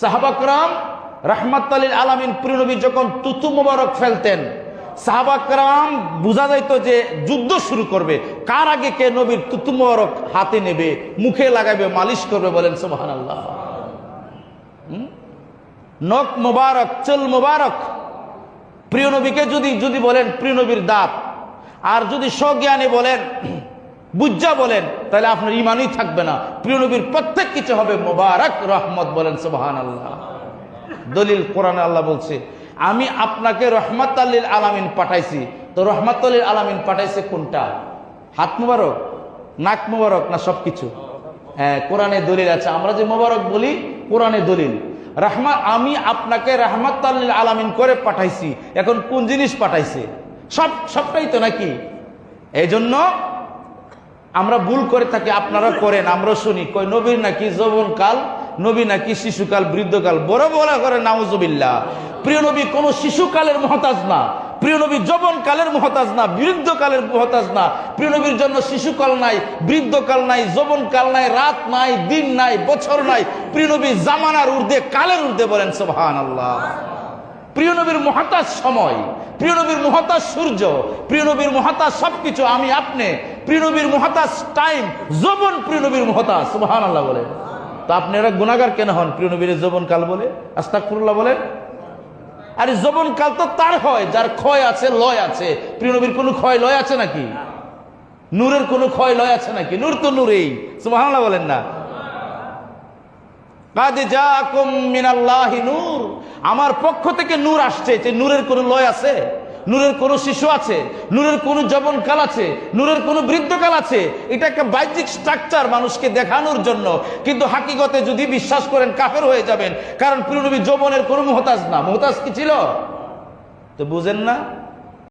সাহাবাকরাম রাহমাতালিল আলামিন প্রিয়নবী যখন তুতু মোবারক ফেলতেন, সাহাবাকরাম বোঝা যাইতো যে যুদ্ধ শুরু করবে। কার আগে কে নবীর তুতু মোবারক হাতে নেবে, মুখে লাগাবে, মালিশ করবে বলেন সুবহান আল্লাহ নখ মোবারক, চল মোবারক। প্রিয় নবীকে যদি যদি বলেন প্রিয় নবীর দাঁত, আর যদি স্বজ্ঞানে বলেন বুজ্জা বলেন, তাহলে আপনার ইমানই থাকবে না। প্রিয় নবীর প্রত্যেক কিছু হবে মোবারক রহমত বলেন সুবহান আল্লাহ দলিল কোরআনে আল্লাহ বলছে, আমি আপনাকে রহমত আল্লিল আলামিন পাঠাইছি। তো রহমত আল্লিল আলামিন পাঠাইছে কোনটা? হাত মোবারক? নাক মোবারক না সব কিছু হ্যাঁ কোরআনে দলিল আছে। আমরা যে মোবারক বলি, কোরআনে দলিল। রাহমা, আমি আপনাকে রহমত আল্লিল আলামিন করে পাঠাইছি। এখন কোন জিনিস পাঠাইছে? সব, সবটাই তো নাকি? এই জন্য আমরা ভুল করে থাকি, আপনারা করেন, আমরা শুনি। কই নবীর নাকি যৌবন কাল নবী নাকি শিশুকাল, বৃদ্ধকাল, বড় বড় করে নাউজুবিল্লাহ। প্রিয় নবী, কোন শিশুকালের মহতাজ না। প্রিয় নবী যৌবন কালের মহতাজ না, বৃদ্ধকালের মহতাজ না। প্রিয় নবীর জন্য শিশুকাল নাই, বৃদ্ধকাল নাই যৌবন কাল নাই, রাত নাই, দিন নাই, বছর নাই। প্রিয় নবী, জামানার ঊর্ধ্বে, কালের ঊর্ধ্বে বলেন সোহান আল্লাহ প্রিয় নবীর মহাতাজ সময়, প্রিয় নবীর মহাতাজ সূর্য, প্রিয় নবীর মহাতাজ সবকিছু, আমি, আপনি প্রিয় নবীর মহাতাজ টাইম, যৌবন প্রিয় নবীর মহাতাজ সুবহান আল্লাহ বলে। তো আপনারা গুণাগার কেন হন? প্রিয় নবীর যৌবন কাল বলে আস্তাকফিরুল্লাহ বলেন আরে যৌবন কাল তো তার হয়, যার ক্ষয় আছে, লয় আছে। প্রিয় নবীর কোনো ক্ষয়, লয় আছে নাকি? নূরের কোনো ক্ষয়, লয় আছে নাকি? নূর তো নূরেই, সুবহানাল্লাহ বলেন না। আমার পক্ষ থেকে নূর আসছে, যে নূরের কোনো লয় আছে? নূরের কোনো শিশু আছে, নূরের কোনো যবনকাল আছে, নূরের কোনো বৃদ্ধকাল আছে, এটা একটা বাহ্যিক স্ট্রাকচার মানুষকে দেখানোর জন্য। কিন্তু হাকিগতে যদি বিশ্বাস করেন কাফের হয়ে যাবেন, কারণ প্রিয়নবী যৌবনের কোনো মহতাজ না। মহতাজ কি ছিল? তো বুঝেন না?